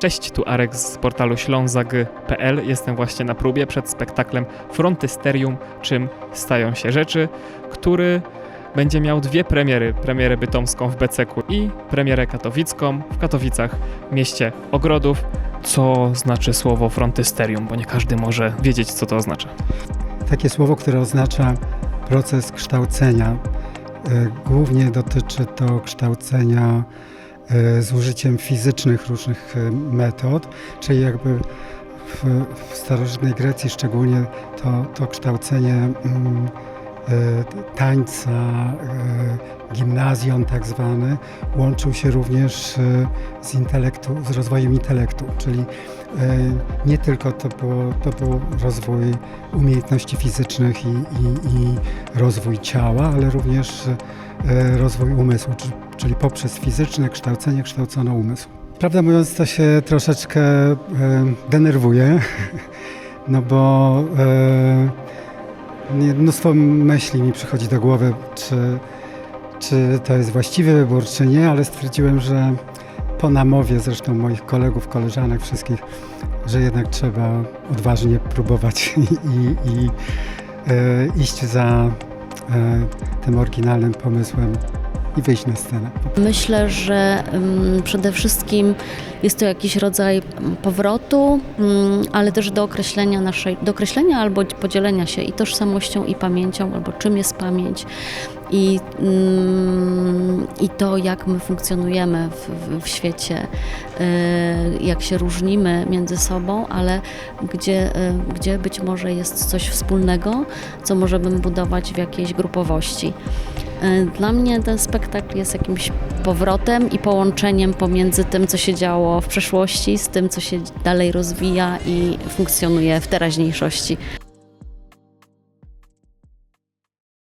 Cześć, tu Arek z portalu ślązag.pl. Jestem właśnie na próbie przed spektaklem Frontysterium, czym stają się rzeczy, który będzie miał dwie premiery. Premierę bytomską w Beceku i premierę katowicką w Katowicach, mieście ogrodów. Co znaczy słowo frontysterium, bo nie każdy może wiedzieć, co to oznacza. Takie słowo, które oznacza proces kształcenia. Y, Głównie dotyczy to kształcenia z użyciem fizycznych różnych y, metod, czyli jakby w, w starożytnej Grecji szczególnie to, to kształcenie mm, tańca, y, gimnazjon tak zwany, łączył się również y, z intelektu, z rozwojem intelektu, czyli nie tylko to było, to był rozwój umiejętności fizycznych i, i, i rozwój ciała, ale również e, rozwój umysłu, czy- czyli poprzez fizyczne kształcenie kształcono umysł. Prawdę mówiąc, to się troszeczkę e, denerwuje, no bo e, mnóstwo myśli mi przychodzi do głowy, czy, czy to jest właściwy wybór, czy nie, ale stwierdziłem, że po namowie zresztą moich kolegów, koleżanek, wszystkich, że jednak trzeba odważnie próbować i, i, e, iść za e, tym oryginalnym pomysłem i wyjść na scenę. Myślę, że mm, przede wszystkim jest to jakiś rodzaj powrotu, mm, ale też do określenia naszej, do określenia albo podzielenia się i tożsamością, i pamięcią, albo czym jest pamięć. I, mm, I to, jak my funkcjonujemy w, w, w świecie, y, jak się różnimy między sobą, ale gdzie, y, gdzie być może jest coś wspólnego, co możemy budować w jakiejś grupowości. Y, Dla mnie ten spektakl jest jakimś powrotem i połączeniem pomiędzy tym, co się działo w przeszłości, z tym, co się dalej rozwija i funkcjonuje w teraźniejszości.